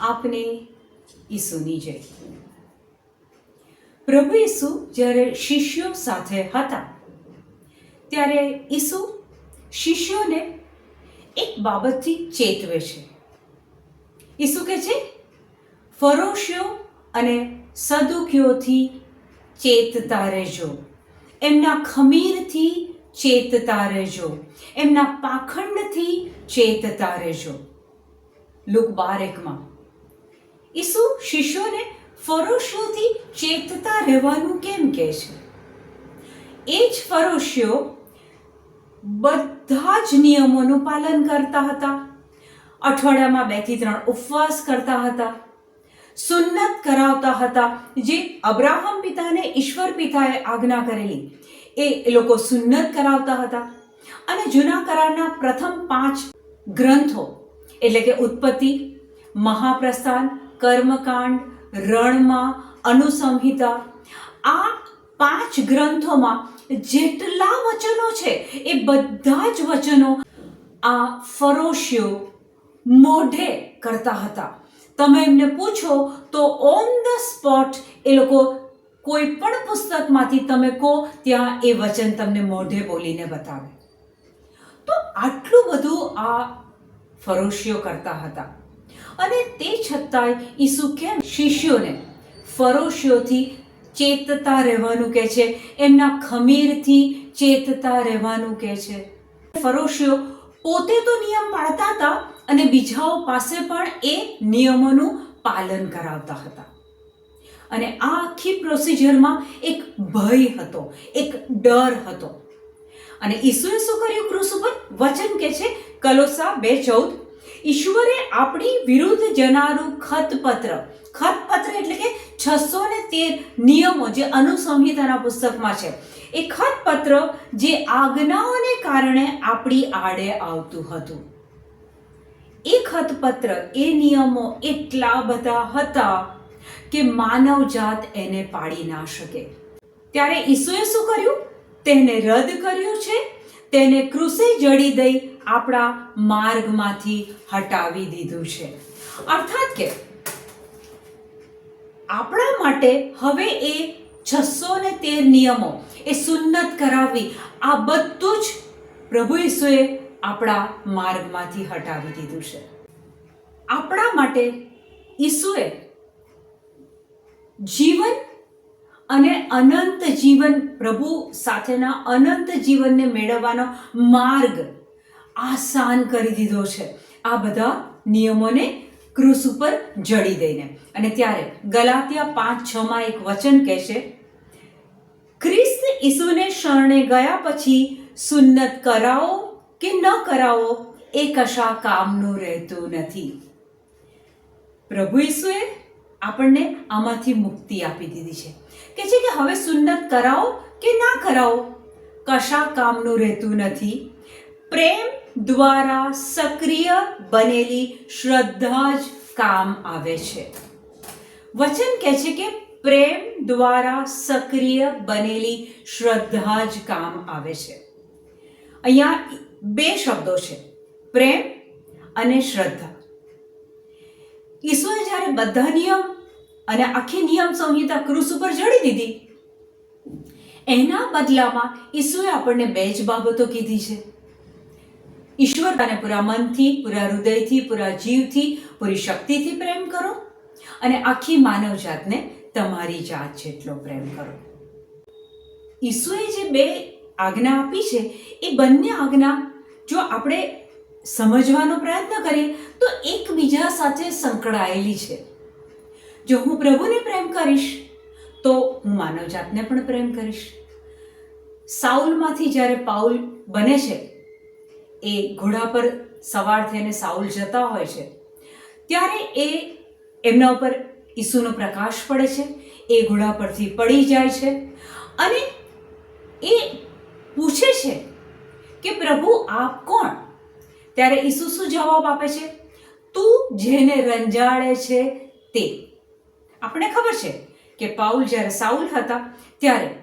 આપને ઈસુની જય. પ્રભુ ઈસુ જ્યારે શિષ્યો સાથે હતા, ત્યારે ઈસુ શિષ્યોને એક બાબતથી ચેતવે છે. ઈસુ કહે છે, ફરોશીઓ અને સદુકીઓથી ચેતતા રહેજો. એમના ખમીરથી ચેતતા રહેજો. એમના પાખંડથી ચેતતા રહેજો. લુક બાર એકમાં. ઈસુ શિષ્યોને ફરોશીઓથી ચેતતા રહેવાનું કેમ કહે છે? એ જ ફરોશીઓ બધા જ નિયમોનું પાલન કરતા હતા. અઠવાડિયામાં બેથી ત્રણ ઉપવાસ કરતા હતા. સુન્નત કરાવતા હતા, જે અબ્રાહમ પિતાને ઈશ્વર પિતાએ આજ્ઞા કરેલી. એ લોકો સુન્નત કરાવતા હતા. અને જૂના કરારના પ્રથમ પાંચ ગ્રંથો, એટલે કે ઉત્પત્તિ, મહાપ્રસ્થાન કર્મકાંડ, રણમાં, અનુસંહિતા. આ પાંચ ગ્રંથોમાં જેટલા વચનો છે, એ બધા જ વચનો આ ફરોશીઓ મોઢે કરતા હતા. તમે એમને પૂછો તો ઓન ધ સ્પોટ એ લોકો કોઈ પણ પુસ્તકમાંથી તમે કહો, ત્યાં એ વચન તમને મોઢે બોલીને બતાવે. તો આટલું બધું આ ફરોશીઓ કરતા હતા. અને તે છતાંય ઈસુ કેમ શિષ્યોને ફરોશીઓથી ચેતતા રહેવાનું કહે છે? એમના ખમીરથી ચેતતા રહેવાનું કહે છે. ફરોશીઓ પોતે તો નિયમ પાળતા હતા અને બીજાઓ પાસે પણ એ નિયમોનું પાલન કરાવતા હતા. અને આ આખી પ્રોસિજરમાં એક ભય હતો, એક ડર હતો. અને ઈસુએ શું કર્યું? ક્રુસ ઉપર વચન કે છે, કલોસા બે ચૌદ ઈશ્વરે આપણી વિરુદ્ધ જનારું ખતપત્ર. ખતપત્ર એટલે કે છસો ને તેર નિયમો જે અનુસંહિતાના પુસ્તકમાં છે. એ ખતપત્ર જે આજ્ઞાઓને કારણે આપણી આડે આવતું હતું. એ ખતપત્ર, એ નિયમો એટલા બધા હતા કે માનવ જાત એને પાડી ના શકે. ત્યારે ઈસુએ શું કર્યું? તેને રદ કર્યું છે. તેને ક્રુસે જડી દઈ આપણા માર્ગમાંથી હટાવી દીધું છે. અર્થાત કે આપણા માટે હવે એ છસો ને તેર નિયમો એ સુન્નત કરાવવી, આ બધું જ પ્રભુ ઈસુએ આપણા માર્ગમાંથી હટાવી દીધું છે. આપણા માટે ઈસુએ જીવન અને અનંત જીવન પ્રભુ સાથેના અનંત જીવનને મેળવવાનો માર્ગ આસાન કરી દીધો છે. આ બધા નિયમોને ક્રુસ ઉપર જડી દઈને. અને ત્યારે ગલાતિયા પાંચ છમાં એક વચન કહે છે ખ્રિસ્ત ઈસુને શરણે ગયા પછી સુન્નત કરાવો કે ન કરાવો એ કશા કામનું રહેતું નથી. પ્રભુ ઈસુએ આપણને આમાંથી મુક્તિ આપી દીધી છે. કે છે કે હવે સુન્નત કરાવો કે ના કરાવો, કશા કામનું રહેતું નથી. પ્રેમ દ્વારા સક્રિય બનેલી શ્રદ્ધા જ કામ આવે છે. વચન કહે છે કે પ્રેમ દ્વારા સક્રિય બનેલી શ્રદ્ધા જ કામ આવે છે. અહીંયા બે શબ્દો છે, પ્રેમ અને શ્રદ્ધા. ઈસુએ જ્યારે બધા નિયમ અને આખી નિયમ સંહિતા ક્રુસ ઉપર જડી દીધી, એના બદલામાં ઈસુએ આપણને બે જ બાબતો કીધી છે. ઈશ્વર તને પૂરા મનથી, પૂરા હૃદયથી, પૂરા જીવથી, પૂરી શક્તિથી પ્રેમ કરો અને આખી માનવ જાતને તમારી જાત જેટલો પ્રેમ કરો. ઈસુએ જે બે આજ્ઞા આપી છે, એ બંને આજ્ઞા જો આપણે સમજવાનો પ્રયત્ન કરીએ, તો એકબીજા સાથે સંકળાયેલી છે. જો હું પ્રભુને પ્રેમ કરીશ, તો હું માનવ જાતને પણ પ્રેમ કરીશ. સાઉલમાંથી જ્યારે પાઉલ બને છે એ ઘોડા પર સવાર થઈને સાઉલ જતા હોય છે. ત્યારે એ એમના ઉપર ઈસુનો પ્રકાશ પડે છે. એ ઘોડા પરથી પડી જાય છે અને એ પૂછે છે કે, પ્રભુ, આપ કોણ? ત્યારે ઈસુ શું જવાબ આપે છે? તું જેને રંજાડે છે તે. આપણે ખબર છે કે પાઉલ જ્યારે સાઉલ હતા, ત્યારે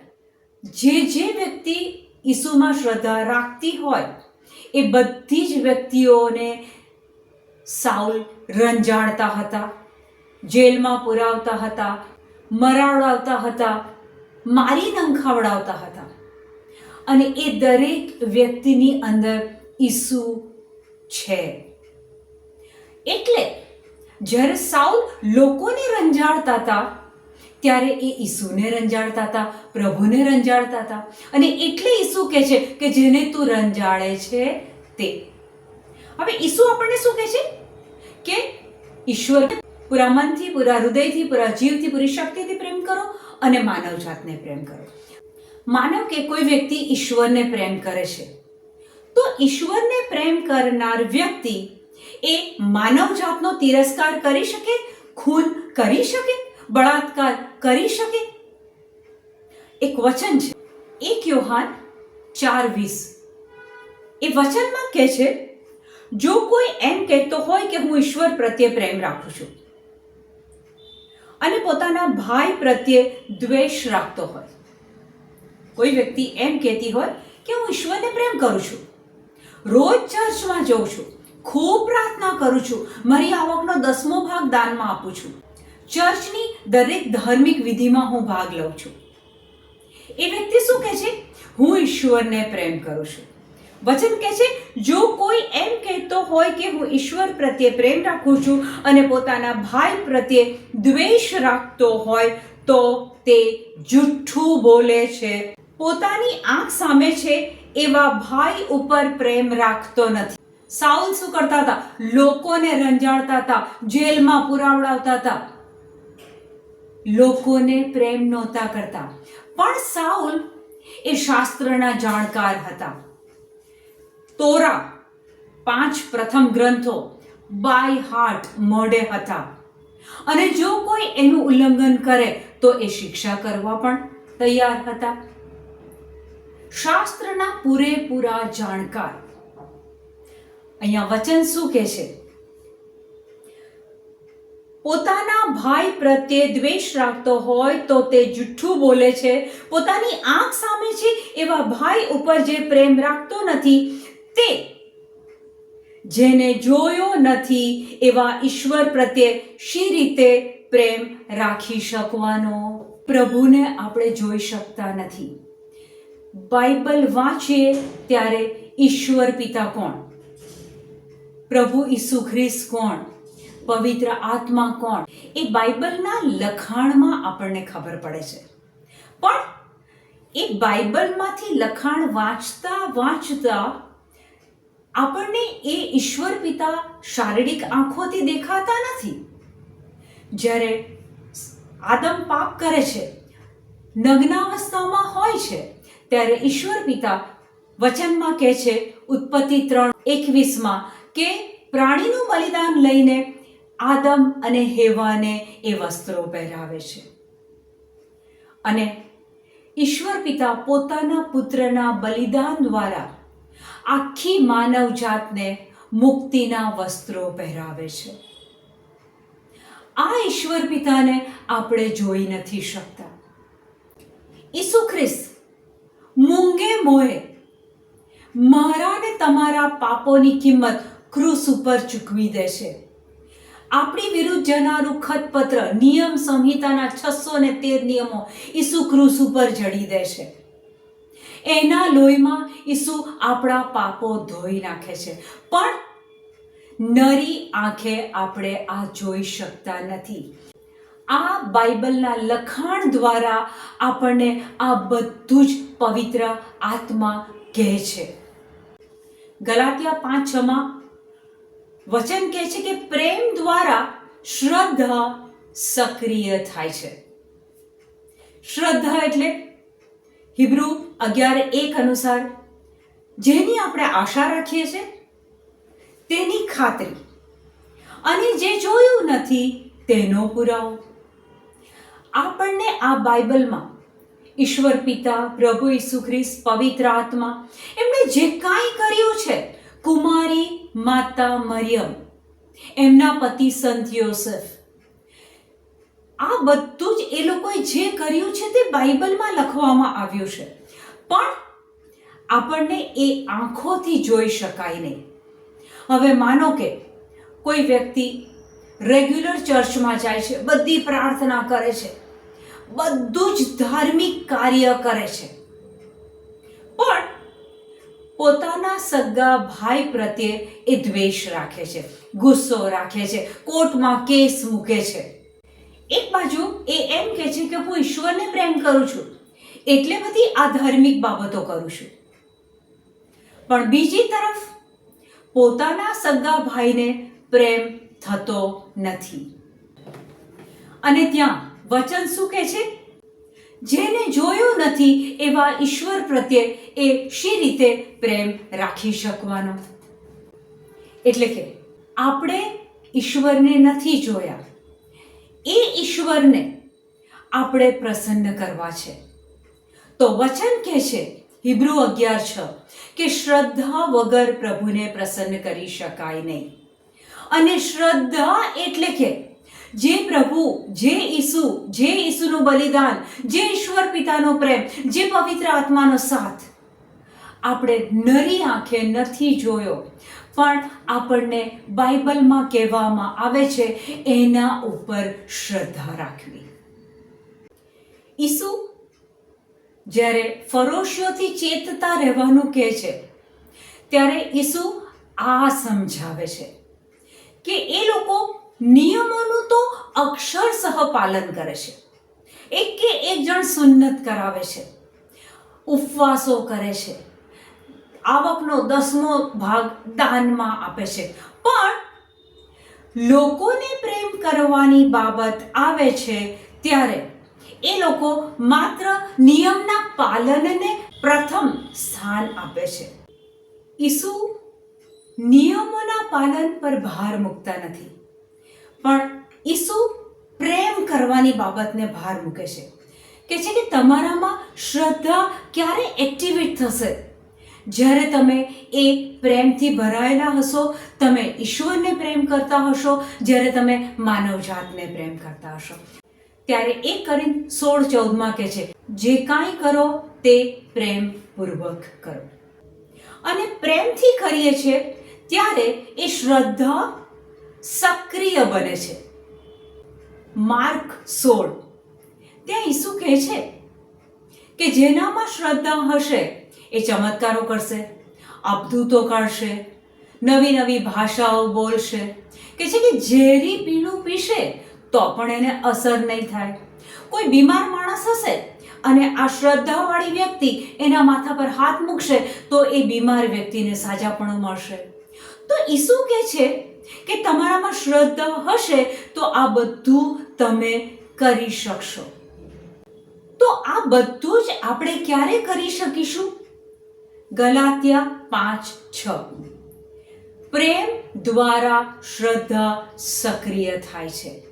જે જે વ્યક્તિ ઈસુમાં શ્રદ્ધા રાખતી હોય એ બધી જ વ્યક્તિઓને સાઉલ રંજાડતા હતા, જેલમાં પુરાવતા હતા, મરાવડાવતા હતા, મારી નંખાવડાવતા હતા. અને એ દરેક વ્યક્તિની અંદર ઈસુ છે. એટલે જ્યારે સાઉલ લોકોને રંજાડતા હતા ત્યારે એ ઈસુને રંજાડતા હતા, પ્રભુને રંજાડતા હતા. અને એટલે ઈસુ કહે છે કે જેને તું રંજાડે છે તે. હવે ઈસુ આપણને શું કહે છે? કે ઈશ્વર પૂરા મનથી પૂરા હૃદયથી, પૂરા જીવથી, પૂરી શક્તિથી પ્રેમ કરો અને માનવ જાતને પ્રેમ કરો. માનવ કે કોઈ વ્યક્તિ ઈશ્વરને પ્રેમ કરે છે, તો ઈશ્વરને પ્રેમ કરનાર વ્યક્તિ એ માનવ જાતનો તિરસ્કાર કરી શકે, ખૂન કરી શકે? બળાત્કાર કરી શકે? એક વચન છે. એક યોહાન ચાર વીસ. એ વચનમાં કહે છે, જો કોઈ એમ કહેતો હોય કે હું ઈશ્વર પ્રત્યે પ્રેમ રાખું છું અને પોતાના ભાઈ પ્રત્યે દ્વેષ રાખતો હોય, કોઈ વ્યક્તિ એમ કહેતી હોય કે હું ઈશ્વરને પ્રેમ કરું છું, રોજ ચર્ચમાં જઉં છું, ખૂબ પ્રાર્થના કરું છું, મારી આવકનો દસમો ભાગ દાનમાં આપું છું ચર્ચની દરેક ધાર્મિક વિધિમાં હું ભાગ લઉં છું. એ વ્યક્તિ શું કહે છે? હું ઈશ્વરને પ્રેમ કરું છું. વચન કહે છે, જો કોઈ એમ કહેતો હોય કે હું ઈશ્વર પ્રત્યે પ્રેમ રાખું છું અને પોતાના ભાઈ પ્રત્યે દ્વેષ રાખતો હોય, તો તે જુઠ્ઠું બોલે છે. પોતાની આંખ સામે છે એવા ભાઈ ઉપર પ્રેમ રાખતો નથી. સાઉલ શું કરતા હતા? લોકોને રંજાડતા હતા, જેલમાં પુરાવડાવતા હતા. લોકોને પ્રેમ નહોતા કરતા. પણ સાઉલ એ શાસ્ત્રના જાણકાર હતા. તોરા પાંચ પ્રથમ ગ્રંથો બાય હાર્ટ મોઢે હતા. અને જો કોઈ એનું ઉલ્લંઘન કરે તો એ શિક્ષા કરવા પણ તૈયાર હતા. શાસ્ત્રના પૂરેપૂરા જાણકાર. અહીંયા વચન શું કહે છે? પોતાના ભાઈ પ્રત્યે દ્વેષ રાખતો હોય તો તે જુઠ્ઠું બોલે છે. પોતાની આંખ સામે છે એવા ભાઈ ઉપર જે પ્રેમ રાખતો નથી, તે જેને જોયો નથી એવા ઈશ્વર પ્રત્યે શી રીતે પ્રેમ રાખી શકવાનો? પ્રભુને આપણે જોઈ શકતા નથી. બાઇબલ વાંચીએ ત્યારે ઈશ્વર પિતા કોણ? પ્રભુ ઈસુ ખ્રિસ્ત કોણ? પવિત્ર આત્મા કોણ? એ બાઇબલના લખાણમાં આપણને ખબર પડે છે. પણ એ બાઇબલમાંથી લખાણ વાંચતા વાંચતા આપણને એ ઈશ્વર પિતા શારીરિક આંખોથી દેખાતા નથી. જ્યારે આદમ પાપ કરે છે, નગ્નાવસ્થામાં હોય છે, ત્યારે ઈશ્વર પિતા વચનમાં કહે છે, ઉત્પત્તિ ત્રણ એકવીસમાં કે પ્રાણીનું બલિદાન લઈને આદમ અને હેવાને એ વસ્ત્રો પહેરાવે છે. અને ઈશ્વર પિતા પોતાના પુત્રના બલિદાન દ્વારા આખી માનવ જાતને મુક્તિના વસ્ત્રો પહેરાવે છે. આ ઈશ્વર પિતાને આપણે જોઈ નથી શકતા. ઈસુ ખ્રિસ્ત મૂંગે મોએ મારા ને તમારા પાપોની કિંમત ક્રુસ ઉપર ચૂકવી દે છે આપણી વિરુદ્ધ જનારું ખતપત્ર, નિયમ સંહિતાના છસો ને તેર નિયમો ઈસુ ક્રુસ ઉપર જડી દે છે એના લોહીમાં ઈસુ આપણા પાપો ધોઈ નાખે છે. પણ નરી આંખે આપણે આ જોઈ શકતા નથી. આ બાઇબલના લખાણ દ્વારા આપણને આ બધું જ પવિત્ર આત્મા કહે છે. ગલાતિયા પાંચ છમાં વચન કહે છે કે પ્રેમ દ્વારા શ્રદ્ધા સક્રિય થાય છે. શ્રદ્ધા એટલે હિબ્રુ અગિયાર એક અનુસાર, જેની આપણે આશા રાખીએ છીએ, તેની ખાતરી. અને જે જોયું નથી, તેનો પુરાવો. આપણને આ બાઇબલમાં ઈશ્વર પિતા, પ્રભુ ઈસુ ખ્રિસ્ત, પવિત્ર આત્મા, એમણે જે કાંઈ કર્યું છે, કુમારી માતા મરિયમ, એમના પતિ સંત યોસેફ. આ બધું જ એ લોકોએ જે કર્યું છે તે બાઇબલમાં લખવામાં આવ્યું છે. પણ આપણને એ આંખોથી જોઈ શકાય નહીં. હવે માનો કે કોઈ વ્યક્તિ રેગ્યુલર ચર્ચમાં જાય છે, બધી પ્રાર્થના કરે છે, બધું જ ધાર્મિક કાર્ય કરે છે. પણ પોતાના સગા ભાઈ પ્રત્યે એ દ્વેષ રાખે છે, ગુસ્સો રાખે છે, કોર્ટમાં કેસ મૂકે છે. એક બાજુ એ એમ કહે છે કે હું ઈશ્વરને પ્રેમ કરું છું, એટલે બધી આ ધાર્મિક બાબતો કરું છું. પણ બીજી તરફ, પોતાના સગા ભાઈને પ્રેમ થતો નથી. અને ત્યાં વચન શું કહે છે? જેને જોયું નથી એવા ઈશ્વર પ્રત્યે એ શી રીતે પ્રેમ રાખી શકવાનો? એટલે કે આપણે ઈશ્વરને નથી જોયા. એ ઈશ્વરને આપણે પ્રસન્ન કરવા છે. તો વચન કહે છે, હિબ્રુ અગિયાર છ, કે શ્રદ્ધા વગર પ્રભુને પ્રસન્ન કરી શકાય નહીં. અને શ્રદ્ધા એટલે કે જે પ્રભુ, જે ઈસુ, જે ઈસુનું બલિદાન, જે ઈશ્વર પિતાનો પ્રેમ, જે પવિત્ર આત્માનો સાથ, આપણે નરી આંખે નથી જોયો. પણ આપણને બાઇબલમાં કહેવામાં આવે છે, એના ઉપર શ્રદ્ધા રાખવી. ઈસુ જ્યારે ફરોશીઓથી ચેતતા રહેવાનું કહે છે, ત્યારે ઈસુ આ સમજાવે છે કે એ લોકો નિયમોનું તો અક્ષરસહ પાલન કરે છે. એક કે એક જણ સુન્નત કરાવે છે. ઉપવાસો કરે છે. આવકનો દસમો ભાગ દાનમાં આપે છે. પણ લોકોને પ્રેમ કરવાની બાબત આવે છે ત્યારે એ લોકો માત્ર નિયમના પાલનને પ્રથમ સ્થાન આપે છે. ઈસુ નિયમોના પાલન પર ભાર મૂકતા નથી. પણ ઈસુ પ્રેમ કરવાની બાબતને ભાર મૂકે છે. કે છે કે તમારામાં શ્રદ્ધા ક્યારે એક્ટિવેટ થશે? જ્યારે તમે એ પ્રેમથી ભરાયેલા હશો, તમે ઈશ્વરને પ્રેમ કરતા હશો, જ્યારે તમે માનવજાતને પ્રેમ કરતા હશો. ત્યારે એ કરીને સોળ ચૌદમાં કહે છે, જે કાંઈ કરો તે પ્રેમપૂર્વક કરો. અને પ્રેમથી કરીએ છીએ, ત્યારે એ શ્રદ્ધા સક્રિય બને છે. માર્ક સોળ. ત્યાં ઈસુ કહે છે કે જેનામાં શ્રદ્ધા હશે એ ચમત્કારો કરશે અબધૂતો કરશે નવી નવી ભાષાઓ બોલશે. કે છે કે ઝેરી પીણું પીશે તો પણ એને અસર નહીં થાય. કોઈ બીમાર માણસ હશે અને આ શ્રદ્ધાવાળી વ્યક્તિ એના માથા પર હાથ મૂકશે તો એ બીમાર વ્યક્તિને સાજાપણું મળશે. તો ઈસુ કહે છે કે તમારામાં શ્રદ્ધા હશે તો આ બધું તમે કરી શકશો. તો આ બધું જ આપણે ક્યારે કરી શકીશું? ગલાત્યા પાંચ છ. પ્રેમ દ્વારા શ્રદ્ધા સક્રિય થાય છે.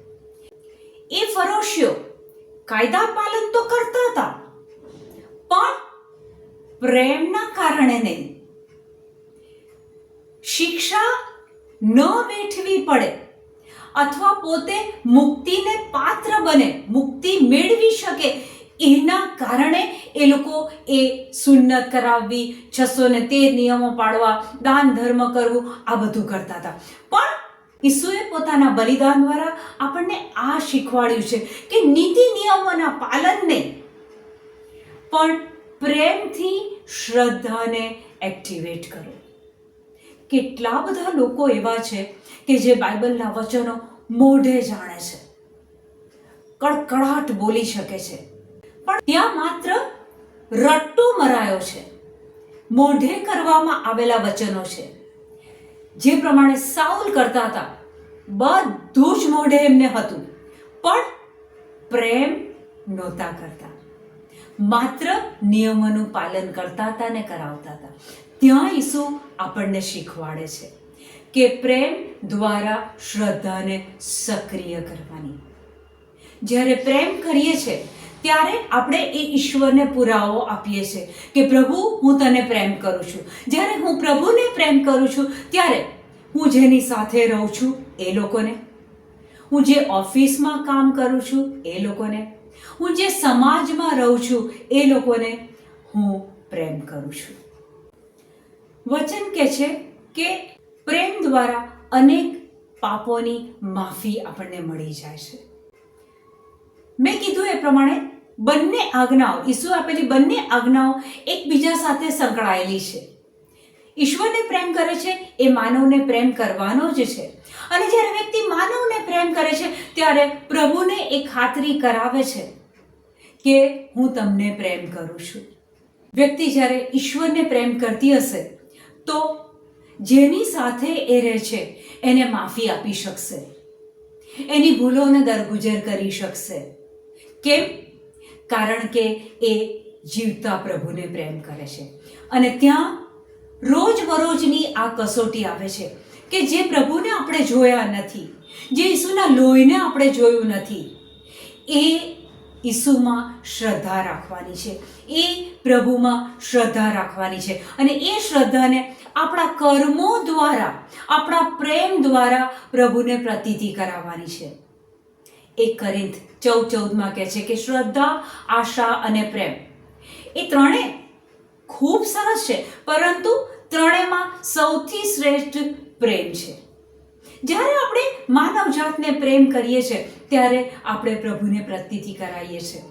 એ ફરોશીઓ કાયદા પાલન તો કરતા હતા. પણ પ્રેમના કારણે નહીં. શિક્ષા ન વેઠવી પડે અથવા પોતે મુક્તિને પાત્ર બને, મુક્તિ મેળવી શકે, એના કારણે એ લોકો એ સુન્નત કરાવવી, છસો ને તેર નિયમો પાડવા દાન, ધર્મ કરવું, આ બધું કરતા હતા. પણ ઈસુએ પોતાના બલિદાન દ્વારા આપણને આ શીખવાડ્યું છે કે નીતિ નિયમોના પાલનને પણ પ્રેમથી શ્રદ્ધાને એક્ટિવેટ કરો. કેટલા બધા લોકો એવા છે કે જે બાઇબલના વચનો મોઢે જાણે છે. કડકડાટ બોલી શકે છે. પણ ત્યાં માત્ર રટ્ટો મરાયો છે. મોઢે કરવામાં આવેલા વચનો છે. જે પ્રમાણે સાઉલ કરતા હતા, બધું જ મોઢે એમને હતું. પણ પ્રેમ નહોતા કરતા. માત્ર નિયમોનું પાલન કરતા હતા ને કરાવતા હતા. ત્યાં ઈસુ આપણને શીખવાડે છે કે પ્રેમ દ્વારા શ્રદ્ધાને સક્રિય કરવાની. જ્યારે પ્રેમ કરીએ છીએ ત્યારે આપણે એ ઈશ્વરને પુરાવો આપીએ છીએ કે પ્રભુ, હું તને પ્રેમ કરું છું. જ્યારે હું પ્રભુને પ્રેમ કરું છું, ત્યારે હું જેની સાથે રહું છું એ લોકોને. હું જે ઓફિસમાં કામ કરું છું એ લોકોને. હું જે સમાજમાં રહું છું એ લોકોને હું પ્રેમ કરું છું. વચન કહે છે કે પ્રેમ દ્વારા અનેક પાપોની માફી આપણને મળી જાય છે. મેં કીધું એ પ્રમાણે બંને આજ્ઞાઓ ઈસુ આપેલી બંને આજ્ઞાઓ એકબીજા સાથે સંકળાયેલી છે. ઈશ્વરને પ્રેમ કરે છે, એ માનવને પ્રેમ કરવાનો જ છે. અને જ્યારે વ્યક્તિ માનવને પ્રેમ કરે છે, ત્યારે પ્રભુને એ ખાતરી કરાવે છે કે હું તમને પ્રેમ કરું છું. વ્યક્તિ જ્યારે ઈશ્વરને પ્રેમ કરતી હશે તો જેની સાથે એ રહે છે, એને માફી આપી શકશે. એની ભૂલોને દરગુજર કરી શકશે. કેમ? કારણ કે એ જીવતા પ્રભુને પ્રેમ કરે છે. અને ત્યાં રોજબરોજની આ કસોટી આવે છે કે જે પ્રભુને આપણે જોયા નથી, જે ઈસુના લોહીને આપણે જોયું નથી, એ ઈસુમાં શ્રદ્ધા રાખવાની છે. એ પ્રભુમાં શ્રદ્ધા રાખવાની છે. અને એ શ્રદ્ધાને આપણા કર્મો દ્વારા, આપણા પ્રેમ દ્વારા પ્રભુને પ્રતીતિ કરાવવાની છે. એક કરિંથ ચૌદ ચૌદમાં કહે છે કે શ્રદ્ધા, આશા અને પ્રેમ એ ત્રણે ખૂબ સરસ છે, પરંતુ ત્રણેયમાં સૌથી શ્રેષ્ઠ પ્રેમ છે. જ્યારે આપણે માનવ જાતને પ્રેમ કરીએ છીએ, ત્યારે આપણે પ્રભુને પ્રતીતિ કરાવીએ છીએ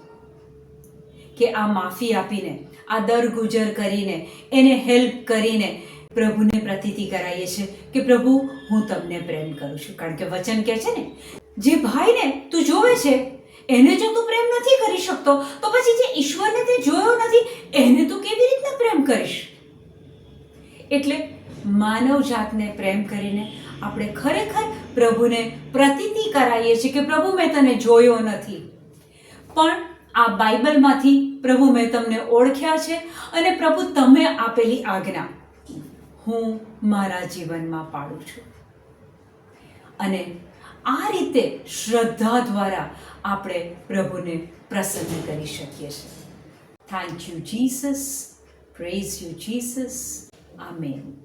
કે આ માફી આપીને, આ દર ગુજર કરીને, એને હેલ્પ કરીને પ્રભુને પ્રતીતિ કરાવીએ છીએ કે પ્રભુ, હું તમને પ્રેમ કરું છું. કારણ કે વચન કહે છે ને, જે ભાઈને તું જોવે છે, એને જો તું પ્રેમ નથી કરી શકતો, તો પછી જે ઈશ્વરને તે જોયો નથી, એને તું કેવી રીતના પ્રેમ કરીશ? એટલે માનવ જાતને પ્રેમ કરીને આપણે ખરેખર પ્રભુને પ્રતીતિ કરાવીએ છીએ કે પ્રભુ, મેં તને જોયો નથી. પણ આ બાઇબલમાંથી પ્રભુ, મેં તમને ઓળખ્યા છે અને પ્રભુ, તમે આપેલી આજ્ઞા. હું મારા જીવનમાં પાડું છું. અને આ રીતે શ્રદ્ધા દ્વારા આપણે પ્રભુને પ્રસન્ન કરી શકીએ છીએ. Thank you Jesus praise you Jesus amen